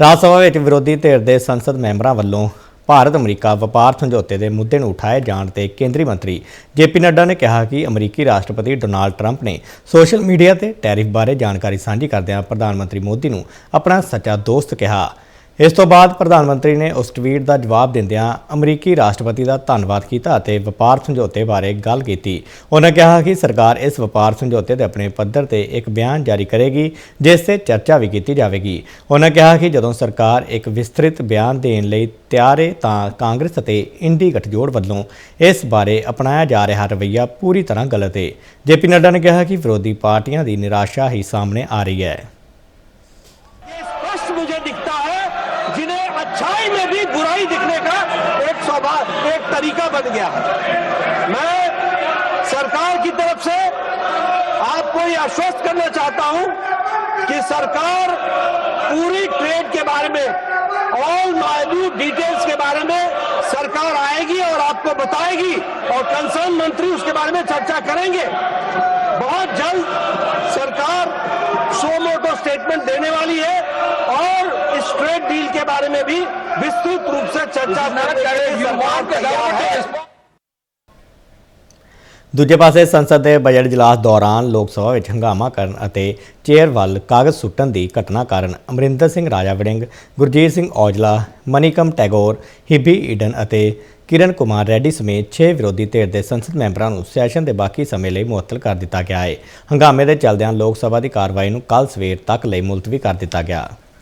ਰਾਜ ਸਭਾ ਵਿੱਚ ਵਿਰੋਧੀ ਧਿਰ ਦੇ ਸੰਸਦ ਮੈਂਬਰਾਂ ਵੱਲੋਂ ਭਾਰਤ ਅਮਰੀਕਾ ਵਪਾਰ ਸਮਝੌਤੇ ਦੇ ਮੁੱਦੇ ਨੂੰ ਉਠਾਏ ਜਾਣ ਤੇ ਕੇਂਦਰੀ ਮੰਤਰੀ ਜੇਪੀ ਨੱਡਾ ਨੇ ਕਿਹਾ ਕਿ ਅਮਰੀਕੀ ਰਾਸ਼ਟਰਪਤੀ ਡੋਨਾਲਡ ਟਰੰਪ ਨੇ ਸੋਸ਼ਲ ਮੀਡੀਆ ਤੇ ਟੈਰਿਫ ਬਾਰੇ ਜਾਣਕਾਰੀ ਸਾਂਝੀ ਕਰਦਿਆਂ ਪ੍ਰਧਾਨ ਮੰਤਰੀ ਮੋਦੀ ਨੂੰ ਆਪਣਾ ਸੱਚਾ ਦੋਸਤ ਕਿਹਾ। ਇਸ ਤੋਂ ਬਾਅਦ ਪ੍ਰਧਾਨ ਮੰਤਰੀ ਨੇ ਉਸ ਟਵੀਟ ਦਾ ਜਵਾਬ ਦਿੰਦਿਆਂ ਅਮਰੀਕੀ ਰਾਸ਼ਟਰਪਤੀ ਦਾ ਧੰਨਵਾਦ ਕੀਤਾ ਅਤੇ ਵਪਾਰ ਸਮਝੌਤੇ ਬਾਰੇ ਗੱਲ ਕੀਤੀ। ਉਹਨਾਂ ਕਿਹਾ ਕਿ ਸਰਕਾਰ ਇਸ ਵਪਾਰ ਸਮਝੌਤੇ ਦੇ ਆਪਣੇ ਪੱਧਰ ਤੇ ਇੱਕ ਬਿਆਨ ਜਾਰੀ ਕਰੇਗੀ, ਜਿਸ ਤੇ ਚਰਚਾ ਵੀ ਕੀਤੀ ਜਾਵੇਗੀ। ਉਹਨਾਂ ਕਿਹਾ ਕਿ ਜਦੋਂ ਸਰਕਾਰ ਇੱਕ ਵਿਸਤ੍ਰਿਤ ਬਿਆਨ ਦੇਣ ਲਈ ਤਿਆਰ ਹੈ ਤਾਂ ਕਾਂਗਰਸ ਅਤੇ ਇੰਡੀ ਗਠਜੋੜ ਵੱਲੋਂ ਇਸ ਬਾਰੇ ਅਪਣਾਇਆ ਜਾ ਰਿਹਾ ਰਵਈਆ ਪੂਰੀ ਤਰ੍ਹਾਂ ਗਲਤ ਹੈ। ਜੇਪੀ ਨੱਡਾ ਨੇ ਕਿਹਾ ਕਿ ਵਿਰੋਧੀ ਪਾਰਟੀਆਂ ਦੀ ਨਿਰਾਸ਼ਾ ਹੀ ਸਾਹਮਣੇ ਆ ਰਹੀ ਹੈ। अच्छाई में भी बुराई दिखने का एक स्वभाव एक तरीका बन गया। है मैं सरकार की तरफ़ से आपको ये आश्वस्त करना चाहता हूँ कि सरकार पूरी ट्रेड के बारे में ऑल माइन्यूट डिटेल्स के बारे में सरकार आएगी और आपको बताएगी और कंसर्न मंत्री उसके बारे में चर्चा करेंगे। स्टेटमेंट देने वाली है और इस ट्रेड डील के बारे में भी विस्तृत रूप से चर्चा करने के लिए सरकार तैयार है ਦੂਜੇ ਪਾਸੇ ਸੰਸਦ ਦੇ ਬਜਟ ਇਜਲਾਸ ਦੌਰਾਨ ਲੋਕ ਸਭਾ ਵਿੱਚ ਹੰਗਾਮਾ ਕਰਨ ਅਤੇ ਚੇਅਰ ਵੱਲ ਕਾਗਜ਼ ਸੁੱਟਣ ਦੀ ਘਟਨਾ ਕਾਰਨ ਅਮਰਿੰਦਰ ਸਿੰਘ ਰਾਜਾ ਵੜਿੰਗ ਗੁਰਜੀਤ ਸਿੰਘ ਔਜਲਾ ਮਨੀਕਮ ਟੈਗੋਰ ਹਿਬੀ ਈਡਨ ਅਤੇ ਕਿਰਨ ਕੁਮਾਰ ਰੈਡੀ ਸਮੇਤ 6 ਵਿਰੋਧੀ ਧਿਰ ਦੇ ਸੰਸਦ ਮੈਂਬਰਾਂ ਨੂੰ ਸੈਸ਼ਨ ਦੇ ਬਾਕੀ ਸਮੇਂ ਲਈ ਮੁਅੱਤਲ ਕਰ ਦਿੱਤਾ ਗਿਆ ਹੈ ਹੰਗਾਮੇ ਦੇ ਚੱਲਦਿਆਂ ਲੋਕ ਸਭਾ ਦੀ ਕਾਰਵਾਈ ਨੂੰ ਕੱਲ ਸਵੇਰ ਤੱਕ ਲਈ ਮੁਲਤਵੀ ਕਰ ਦਿੱਤਾ ਗਿਆ।